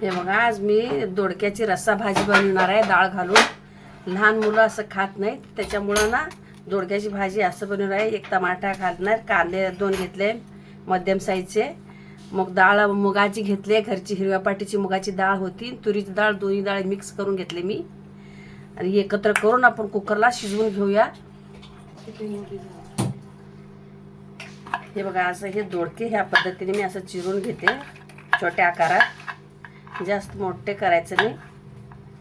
हे बघा आज मी दोडक्याची रस्सा भाजी बनवणार आहे डाळ घालून. लहान मुलं असं खात नाहीत त्याच्यामुळं ना दोडक्याची भाजी असं बनवणार आहे. एक टमाटा घालणार कांदे दोन घेतले मध्यम साईजचे. मग डाळ मुगाची घेतली घरची हिरव्या पाटीची मुगाची डाळ होती. तुरीची डाळ दोन्ही डाळ मिक्स करून घेतले मी. आणि एकत्र करून आपण कुकरला शिजवून घेऊया. हे बघा असं हे दोडके ह्या पद्धतीने मी असं चिरून घेते छोट्या आकारात. जास्त मोठे करायचं नाही.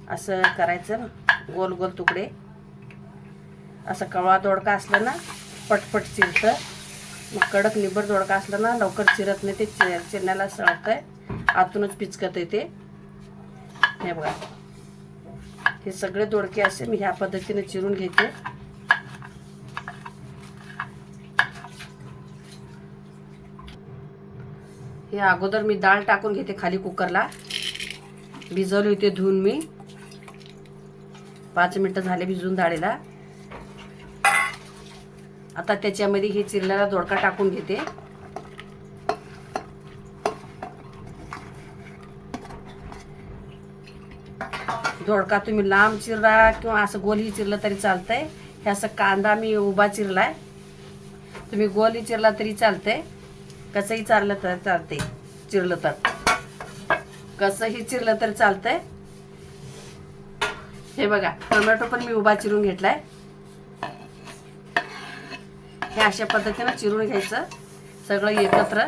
असं करायचं गोल गोल तुकडे. असं कवळा दोडका असलं ना पटपट चिरतं. मग कडक निबर दोडका असलं ना लवकर चिरत नाही ते. चि चिरण्याला आहे आतूनच पिचकत ते. हे बघा. हे सगळे दोडके असे मी ह्या पद्धतीने चिरून घेते. हे अगोदर मी डाळ टाकून घेते खाली कुकरला. भिजवली होती धुवून मी. पाच मिनटं झाले भिजून डाळीला आता त्याच्यामध्ये हे चिरलेला दोडका टाकून घेते. दोडका तुम्ही लांब चिरला किंवा असं गोलही चिरलं तरी चालतंय. हे असं कांदा मी उभा चिरलाय. तुम्ही गोलही चिरला तरी चालतंय. कसंही चाललं तर चालते चिरलं तर. कसंही चिरलं तर चालतंय. हे बघा टोमॅटो पण मी उभा चिरून घेतलाय. हे अशा पद्धतीनं चिरून घ्यायचं सगळं एकत्र.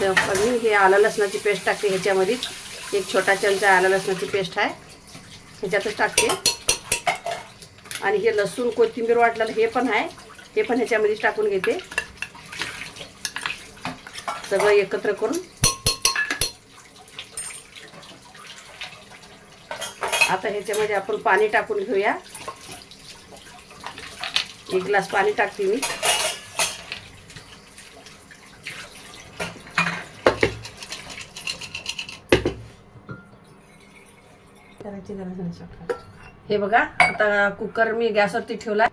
मी हे आलं लसणाची पेस्ट टाकते ह्याच्यामध्ये. एक छोटा चमचा आलं लसणाची पेस्ट आहे. ह्याच्यातच टाकते. आणि हे लसूण कोथिंबीर वाटलेलं हे पण आहे. हे पण ह्याच्यामध्येच टाकून घेते. सगळं एकत्र करून. आता ह्याच्यामध्ये आपण पाणी टाकून घेऊया. एक ग्लास पाणी टाकते मी. करायची गरज नाही शकत. हे बघा आता कुकर मी गॅसवरती ठेवला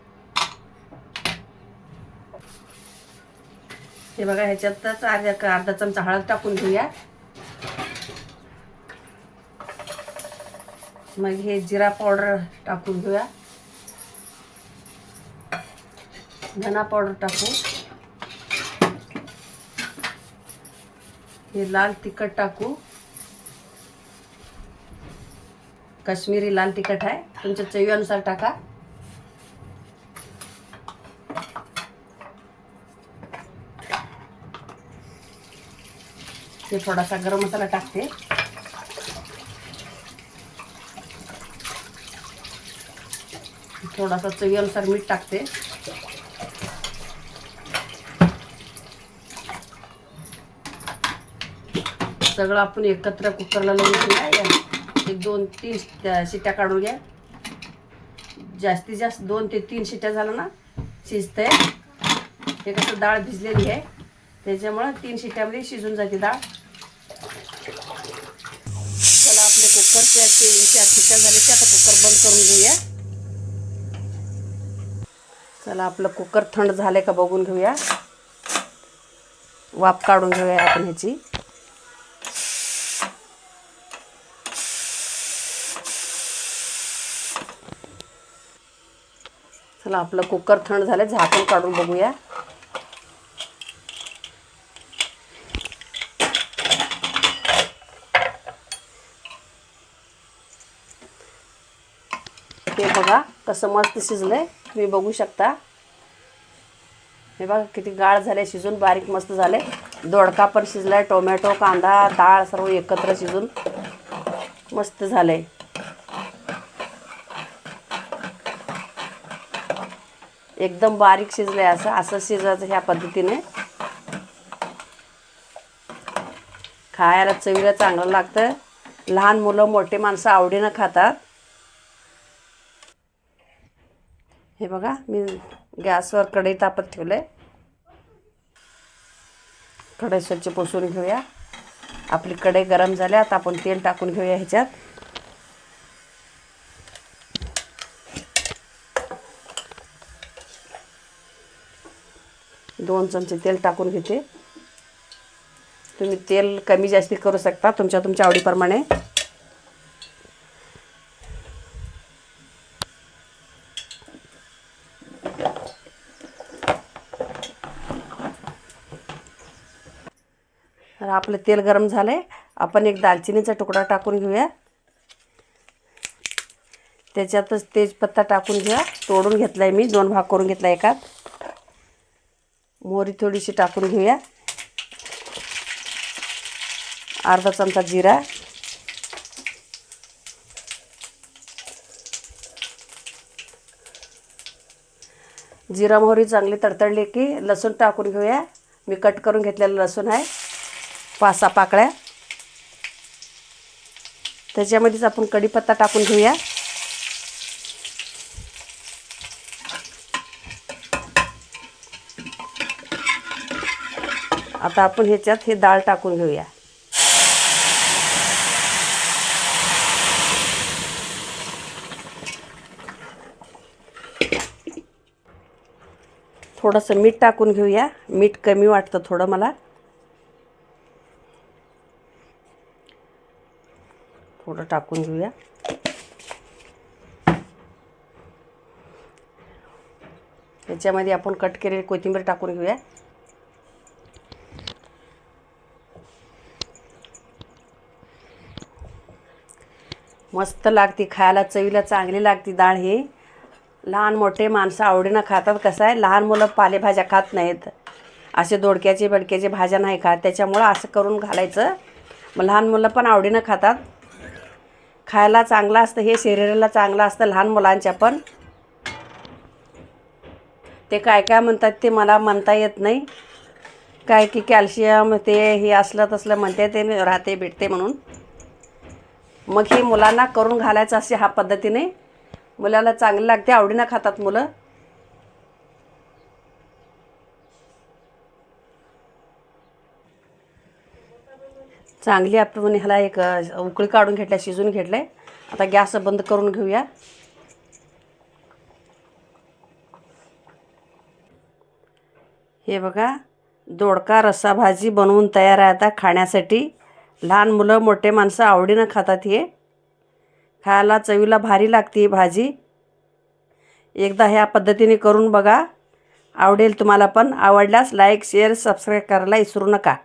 हे बघा ह्याच्यातच अर्धा अर्धा चमचा हळद टाकून घेऊया. मग हे जिरा पावडर टाकून घेऊया. धना पावडर टाकू हे लाल तिखट टाकू. काश्मीरी लाल तिखट आहे. तुमच्या चवीनुसार टाका. ते थोडासा गरम मसाला टाकते. थोडासा चवीनुसार मीठ टाकते. सगळं आपण एकत्र कुकरला लावून घेऊया. एक दोन तीन शिट्या शिट्ट्या काढून घ्या. जास्तीत जास्त दोन ते तीन शिट्ट्या झालं ना शिजतंय. हे कसं डाळ भिजलेली आहे. त्याच्यामुळं तीन शिट्ट्यामध्ये शिजून जाते डाळ. कुकरच्या चार शिट्ट्या झाले ते आता कुकर बंद करून घेऊया. चला आपलं कुकर थंड झालं का बघून घेऊया. वाफ काढून घेऊया आपण ह्याची. चला आपलं कुकर थंड झालं झाकण काढून बघूया. हे बघा कसं मस्त शिजलंय. तुम्ही बघू शकता. हे बघा किती गाळ झाले शिजून बारीक मस्त झाले दोडका पण शिजलाय टोमॅटो कांदा डाळ सर्व एकत्र शिजून मस्त झालंय. एकदम बारीक शिजलंय असं असं शिजायचं ह्या पद्धतीने. खायला चवीला चांगलं लागतं. लहान मुलं मोठे माणसं आवडीनं खातात. हे बघा मी गॅसवर कढई तापत ठेवलं आहे कढई स्वच्छ पोसून घेऊया. आपली कढई गरम झाल्या आता आपण तेल टाकून घेऊया ह्याच्यात. दोन चमचे तेल टाकून घेते. तुम्ही तेल कमी जास्ती करू शकता तुमच्या तुमच्या आवडीप्रमाणे. आपलं तेल गरम झालं आहे आपण एक दालचिनीचा तुकडा टाकून घेऊया. त्याच्यातच तेजपत्ता टाकून घ्या. तोडून घेतला आहे मी. दोन भाग करून घेतला एकात. मोहरी थोडीशी टाकून घेऊया. अर्धा चमचा जिरा. जिरा मोहरी चांगली तडतडली की लसूण टाकून घेऊया. मी कट करून घेतलेलं लसूण आहे. पाच सहा पाकळ्या. त्याच्यामध्येच आपण कढीपत्ता टाकून घेऊया. आता आपण ह्याच्यात हे डाळ टाकून घेऊया. थोडंसं मीठ टाकून घेऊया. मीठ कमी वाटतं थोडं मला. थोडं टाकून घेऊया. त्याच्यामध्ये आपण कट केलेली कोथिंबीर टाकून घेऊया. मस्त लागते खायला चवीला चांगली लागते डाळ ही. लहान मोठे माणसं आवडीनं खातात कसं आहे लहान मुलं पालेभाज्या खात नाहीत. असे दोडक्याचे बडक्याचे भाज्या नाही खात त्याच्यामुळं असं करून घालायचं. मग लहान मुलं पण आवडीनं खातात. खायला चांगलं असतं हे शरीराला चांगलं असतं लहान मुलांच्या पण. ते काय काय म्हणतात ते मला म्हणता येत नाही. काय की कॅल्शियम ते हे असलं तसलं म्हणते ते राहते भेटते म्हणून. मग हे मुलांना करून घालायचं असे ह्या पद्धतीने. मुलाला चांगलं लागते आवडीनं खातात मुलं. चांगली आपण ह्याला एक उकळी काढून घेतल्या शिजून आहे आता गॅस बंद करून घेऊया. हे बघा दोडका रस्सा भाजी बनवून तयार आहे आता खाण्यासाठी. लहान मुलं मोठे माणसं आवडीनं खातात हे. खायला चवीला भारी लागते ही भाजी. एकदा ह्या पद्धतीने करून बघा. आवडेल तुम्हाला पण. आवडल्यास लाईक शेअर सबस्क्राईब करायला विसरू नका.